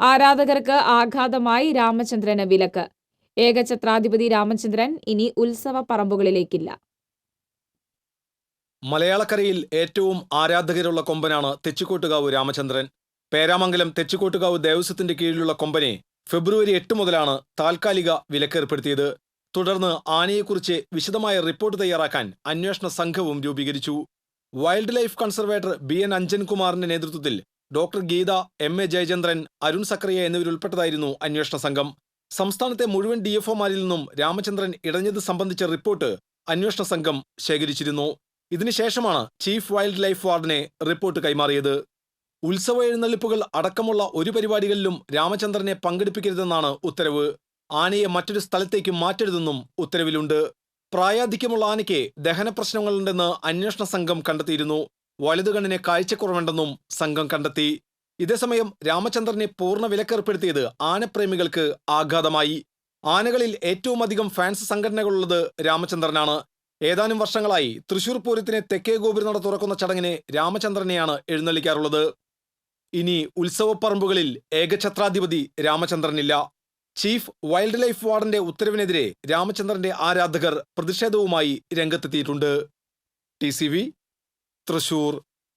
ആരാധകർക്ക് ആഘാതമായി രാമചന്ദ്രന് വിലക്ക്. ഏകഛത്രാധിപതി രാമചന്ദ്രൻ ഇനി ഉത്സവ പറമ്പുകളിലേക്കില്ല. മലയാളക്കരയിൽ ഏറ്റവും ആരാധകരുള്ള കൊമ്പനാണ് തെച്ചിക്കോട്ടുകാവ് രാമചന്ദ്രൻ. പേരാമംഗലം തെച്ചിക്കോട്ടുകാവ് ദേവസ്വത്തിന്റെ കീഴിലുള്ള കൊമ്പനെ ഫെബ്രുവരി എട്ട് മുതലാണ് താൽക്കാലിക വിലക്കേർപ്പെടുത്തിയത്. തുടർന്ന് ആനയെക്കുറിച്ച് വിശദമായ റിപ്പോർട്ട് തയ്യാറാക്കാൻ അന്വേഷണ സംഘവും രൂപീകരിച്ചു. Wildlife conservator B N അഞ്ജൻകുമാറിന്റെ നേതൃത്വത്തിൽ doctor Geetha M A Jayachandran Arun Sakariya എന്നിവരുൾപ്പെട്ടതായിരുന്നു അന്വേഷണ സംഘം. സംസ്ഥാനത്തെ മുഴുവൻ ഡി എഫ്ഒമാരിൽ നിന്നും രാമചന്ദ്രൻ ഇടഞ്ഞത് സംബന്ധിച്ച റിപ്പോർട്ട് അന്വേഷണ സംഘം ശേഖരിച്ചിരുന്നു. ഇതിനുശേഷമാണ് ചീഫ് വൈൽഡ് ലൈഫ് വാർഡിനെ റിപ്പോർട്ട് കൈമാറിയത്. ഉത്സവ എഴുന്നള്ളിപ്പുകൾ അടക്കമുള്ള ഒരു പരിപാടികളിലും രാമചന്ദ്രനെ പങ്കെടുപ്പിക്കരുതെന്നാണ് ഉത്തരവ്. ആനയെ മറ്റൊരു സ്ഥലത്തേക്ക് മാറ്റരുതെന്നും ഉത്തരവിലുണ്ട്. പ്രായാധിക്യമുള്ള ആനയ്ക്ക് ദഹന പ്രശ്നങ്ങളുണ്ടെന്ന് അന്വേഷണ സംഘം കണ്ടെത്തിയിരുന്നു. വലതുകണ്ണിന് കാഴ്ചക്കുറവുണ്ടെന്നും സംഘം കണ്ടെത്തി. ഇതേസമയം രാമചന്ദ്രനെ പൂർണ വിലക്കേർപ്പെടുത്തിയത് ആനപ്രേമികൾക്ക് ആഘാതമായി. ആനകളിൽ ഏറ്റവും അധികം ഫാൻസ് സംഘടനകളുള്ളത് രാമചന്ദ്രനാണ്. ഏതാനും വർഷങ്ങളായി തൃശൂർ പൂരത്തിന് തെക്കേ ഗോപുരനട തുറക്കുന്ന ചടങ്ങിന് രാമചന്ദ്രനെയാണ് എഴുന്നള്ളിക്കാറുള്ളത്. ഇനി ഉത്സവപ്പറമ്പുകളിൽ ഏകഛത്രാധിപതി രാമചന്ദ്രനില്ല. ചീഫ് വൈൽഡ് ലൈഫ് വാർഡന്റെ ഉത്തരവിനെതിരെ രാമചന്ദ്രന്റെ ആരാധകർ പ്രതിഷേധവുമായി രംഗത്തെത്തിയിട്ടുണ്ട്. ടി തൃശൂർ